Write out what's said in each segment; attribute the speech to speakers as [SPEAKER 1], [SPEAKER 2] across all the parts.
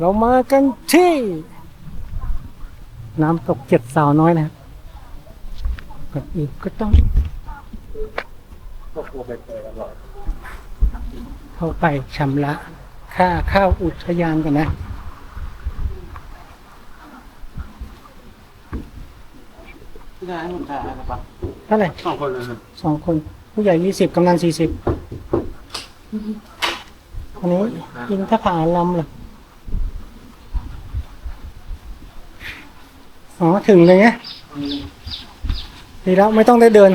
[SPEAKER 1] เรามากันที่ น้ำตกเจ็ดสาวน้อยนะครับก่อนอื่นก็ต้อง
[SPEAKER 2] ก็กลัวไปเจอกันหรอก
[SPEAKER 1] เข้าไปชำระค่าเข้าอุทยานกันนะ
[SPEAKER 2] พี่นายให้ผมถ่ายอะไรปะ
[SPEAKER 1] เท่าไหร่
[SPEAKER 2] สองคนเลยครับ
[SPEAKER 1] สองคน ผู้ใหญ่ยี่สิบกำนันสี่สิบอันนี้กินถ้าผ่าลำเหรอ อ๋อ ถึงเลยไงดีแล้วไม่ต้องได้เดิน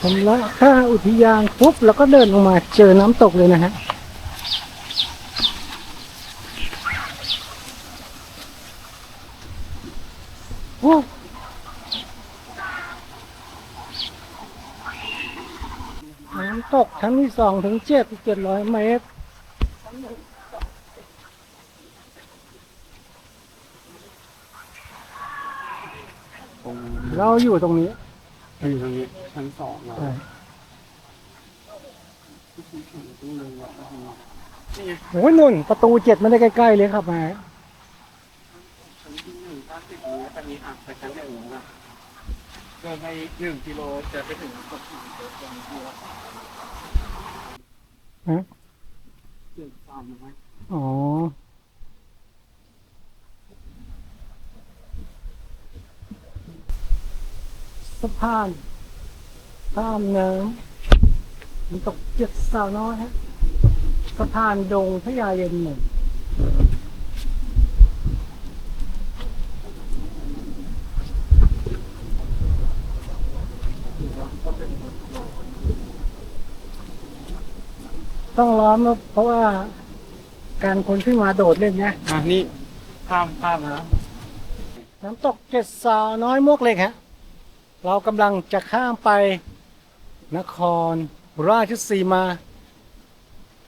[SPEAKER 1] ผมละค่าอุทยานปุ๊บแล้วก็เดินลงมาเจอน้ำตกเลยนะฮะโอ้น้ำ ตกชั้นที่สองถึงเจ็ดเจ็ดร้อยเมตร
[SPEAKER 2] ตรง
[SPEAKER 1] เราอยู่ตรงนี้
[SPEAKER 2] อยู่ตรงนี้ชั้นสองเรา
[SPEAKER 1] ใช่
[SPEAKER 2] ต้องเลยว่า
[SPEAKER 1] โอ้ยนุ่น ประตูเจ็ดไม่ได้ใกล้ๆเลยครับมา
[SPEAKER 2] ชั้นที่หนึ่งถ้าสิบนี้ตอนนี้อะไปชั้นที่หนึ่งนะเดินไปหนึ่งกิโลจะไปถึงตกสี่กิโลตรงนี้แล้ว
[SPEAKER 1] ฮะ
[SPEAKER 2] เดินตามไหม
[SPEAKER 1] อ๋อสะพานข้ามน้ำมันตกเจ็ดสาวน้อยฮะสะพานดงพญาเย็นหนึ่ง ต้องล้อมนะเพราะว่าการคนขึ้นมาโดดเล่นเนี่ย
[SPEAKER 2] อะนี่ข้ามข้ามนะ
[SPEAKER 1] น้ำตกเจ็ดสาวน้อยมวกเหล็กฮะ เรากำลังจะข้ามไปนครราชสีมา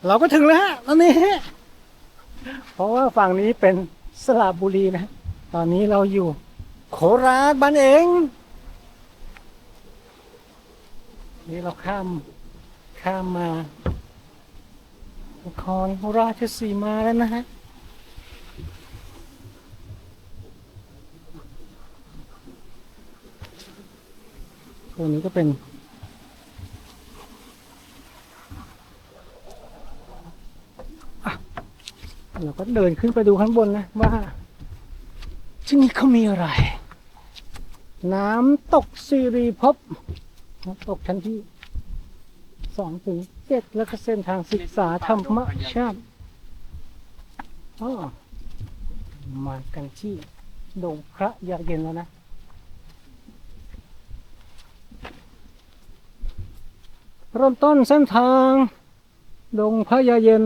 [SPEAKER 1] เราก็ถึงแล้วฮะตอนนี้ เพราะว่าฝั่งนี้เป็นสระบุรีนะ ตอนนี้เราอยู่โคราชบ้านเอง นี่เราข้ามข้ามมา นครราชสีมาแล้วนะฮะตรงนี้ก็เป็นเราก็เดินขึ้นไปดูข้างบนนะว่าที่นี่เขามีอะไร น้ำตกซีรีภพน้ำตกชั้นที่สองถึง เจ็ดแล้วก็เส้นทางศึกษาธรรมชาติอ๋อมากันที่ดงพระยาเย็นแล้วนะเริ่มต้นเส้นทาง ดงพระยาเย็น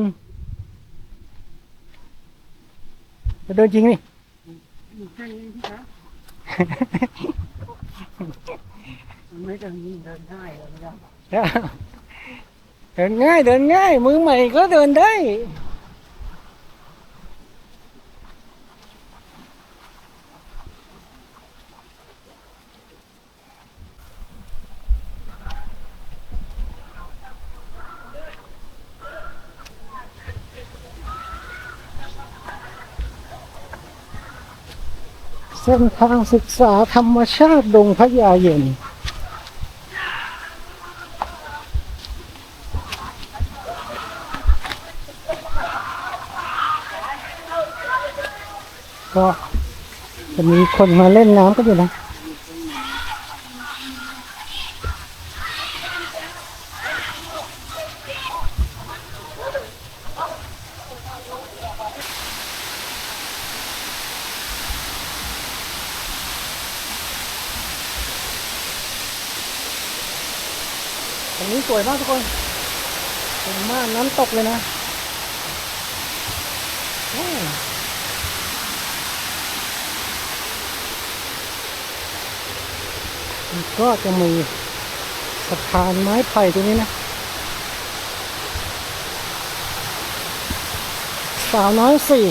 [SPEAKER 1] จะเดินจริงนี่
[SPEAKER 2] แค่นี้พี่นะไม่เดินเดินได้เลยไม่ได้
[SPEAKER 1] เดินง่ายเดินง่าย มือใหม่ก็เดินได้ เส้นทางศึกษาธรรมชาติดงพระยาเย็น ก็จะมีคนมาเล่นน้ำก็อยู่นะตรงนี้สวยมากทุกคนสวยมากน้ำตกเลยนะโอ้ มัน ก็จะมีสะพานไม้ไผ่ตรงนี้นะ สาวน้อยสี่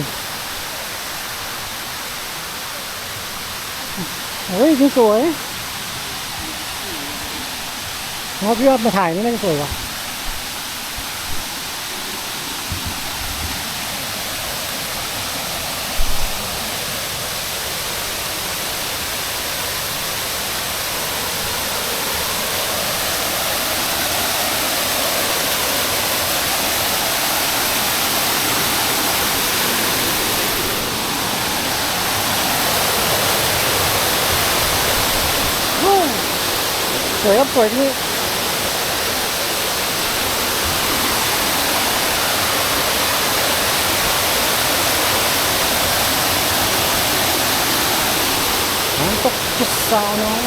[SPEAKER 1] เฮ้ยนี่สวยงอกยอดมาถ่ายนี่น่าจะสวยว่ะ สวยครับสวยที่น้ำตกจุดสาวน้อย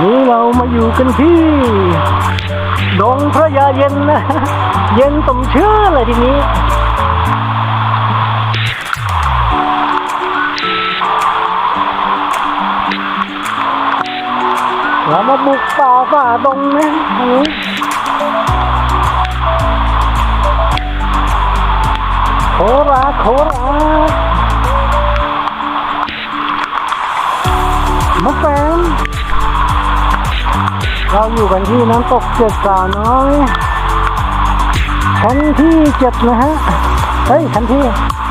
[SPEAKER 1] นี่เรามาอยู่กันที่ดงพระยาเย็นนะ เย็นสมเชื่อเลยทีนี้เรามาบุกป่าฝ่าดงนะอันนี้โคราโครา มะแฟนเราอยู่กันที่น้ำตกเจ็ดสาวน้อยชั้นที่เจ็ดนะฮะ เฮ้ยชั้นที่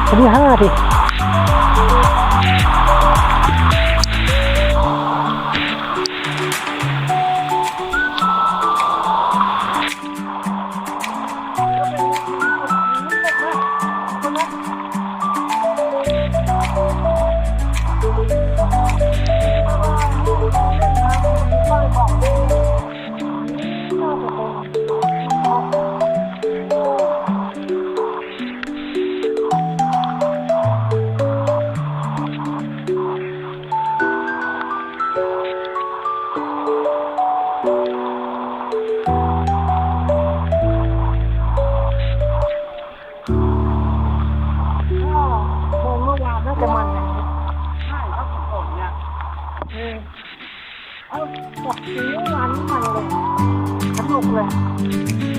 [SPEAKER 1] ชั้นที่ห้าดิ ตกสีเมื่อวานนี่มันเลยสนุกเลย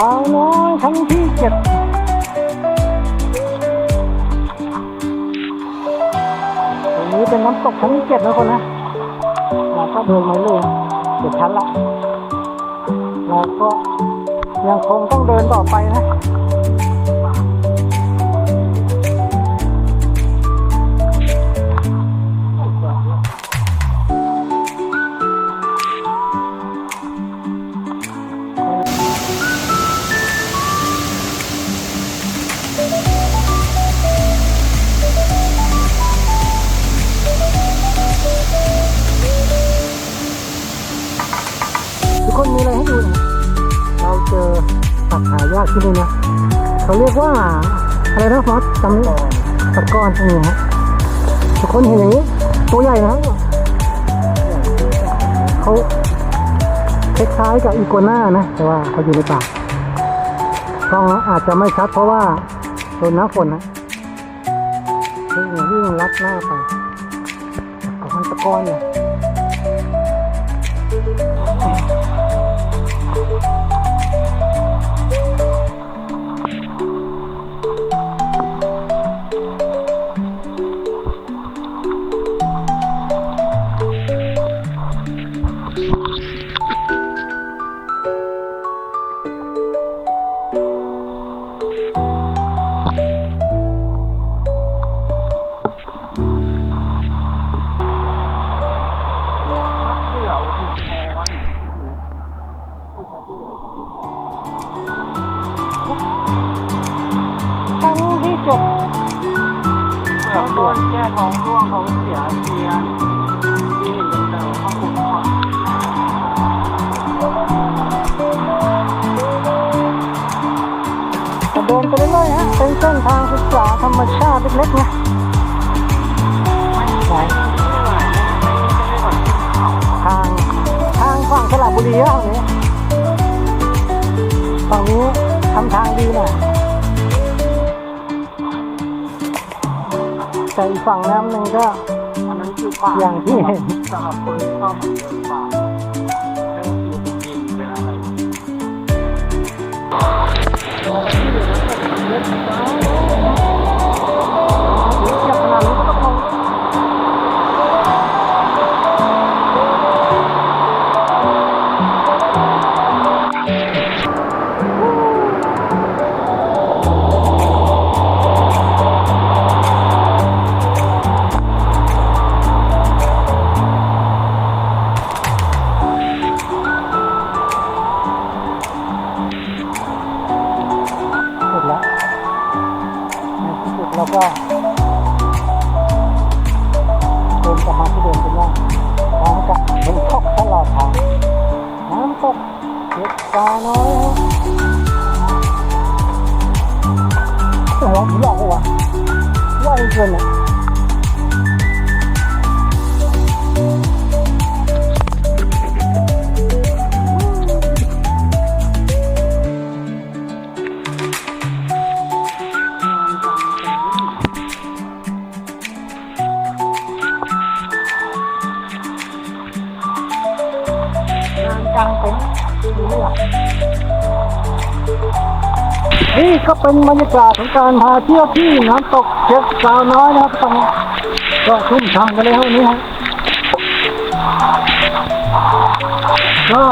[SPEAKER 1] สาวน้อยชั้งที่เจ็ดตรงนี้เป็นน้ำตกชั้นที่เจ็ดนะคนนะ เราก็เดินมาเลยเจ็ดชั้นละ เราก็ยังคงต้องเดินต่อไปนะ หายากที่นี่นะเขาเรียกว่าอะไรนะฟอสจำไม่ได้ตะกอนตรงนี้ฮะทุกคนเห็นอย่างนี้ ตัวใหญ่นะเขาคล้ายๆกับอีกัวน่านะ แต่ว่าเขาอยู่ในป่ากล้องอาจจะไม่ชัดเพราะว่าโดนน้ำฝนนะวิ่งวิ่งลัดหน้าไปเอามันตะกอนเนี่ย
[SPEAKER 2] ร
[SPEAKER 1] รมชาติเล็กๆไงไหวทางทางฝั่งสระบุรีอะฝั่งนี้ฝั่งนี้ทำทางดีหน่อยแต่อีกฝั่งน้ำหนึ่งก็
[SPEAKER 2] อ
[SPEAKER 1] ย่างที่เห็น
[SPEAKER 2] สำหรับคนที่ชอบป่าเป็น
[SPEAKER 1] ที่สุดเราก็เดินกลับมาที่เดิมเป็นว่าน้ำกับเห็นตกตลอดทางน้ำตกเก็บตาน้อยครับโอ้โหหลอกวะว่าอีกคนเนี่ย เป็นบรรยากาศของการพาเที่ยวที่น้ำตกเจ็ดสาวน้อยนะครับตอนนี้ก็ชุ่มฉ่ำกันเลยครับวันนี้ฮะก็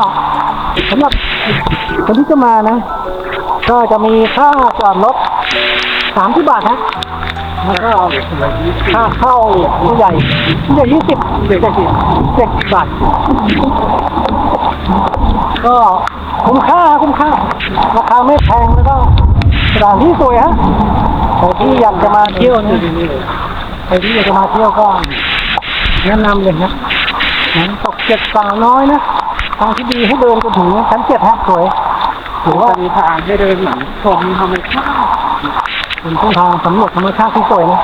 [SPEAKER 1] สำหรับคนที่จะมานะ ก็จะมีค่าจอดรถสามที่บาทนะแล้วก็ค่าเข้าผู้ใหญ่ผู้ใหญ่ยี่สิบเด็กสิบเจ็ดบาท ก็คุ้มค่าคุ้มค่าราคาไม่แพงแล้วก็ สถานที่สวยฮะใครที่อยากจะมาเที่ยวนะใครที่อยากจะมาเที่ยวก็แนะนำเลยนะน้ำตกเจ็ดสาวน้อยนะทางที่ดีให้เดินจนถึงชั้นเจ็ดฮะสวยหรือว่า
[SPEAKER 2] จะมีทางให้เดินเหมือนชมธรรมชาติ
[SPEAKER 1] เป็นเส้นทางสำรวจธรรมชาติที่สวยนะ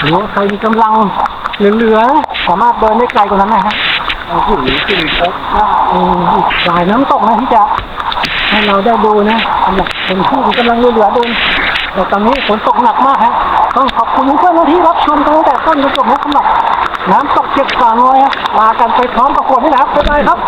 [SPEAKER 1] หรือว่าใครมีกำลังเหลือๆสามารถเดินได้ไกลกว่านั้นนะฮะ
[SPEAKER 2] เราถึงสิ่งพบว่า
[SPEAKER 1] อืมอีกหลายน้ำตกนะที่จะ ให้เราได้ดูนะสำหรับคนที่กำลังเหลือๆดูแต่ตอนนี้ฝนตกหนักมากฮะต้องขอบคุณเพื่อนที่รับชมกันตั้งแต่ต้นจนจบนะสำหรับน้ำตกเจ็ดสาวน้อยฮะมากันไปพร้อมกับขวดนี่นะครับบ๊ายบายครับ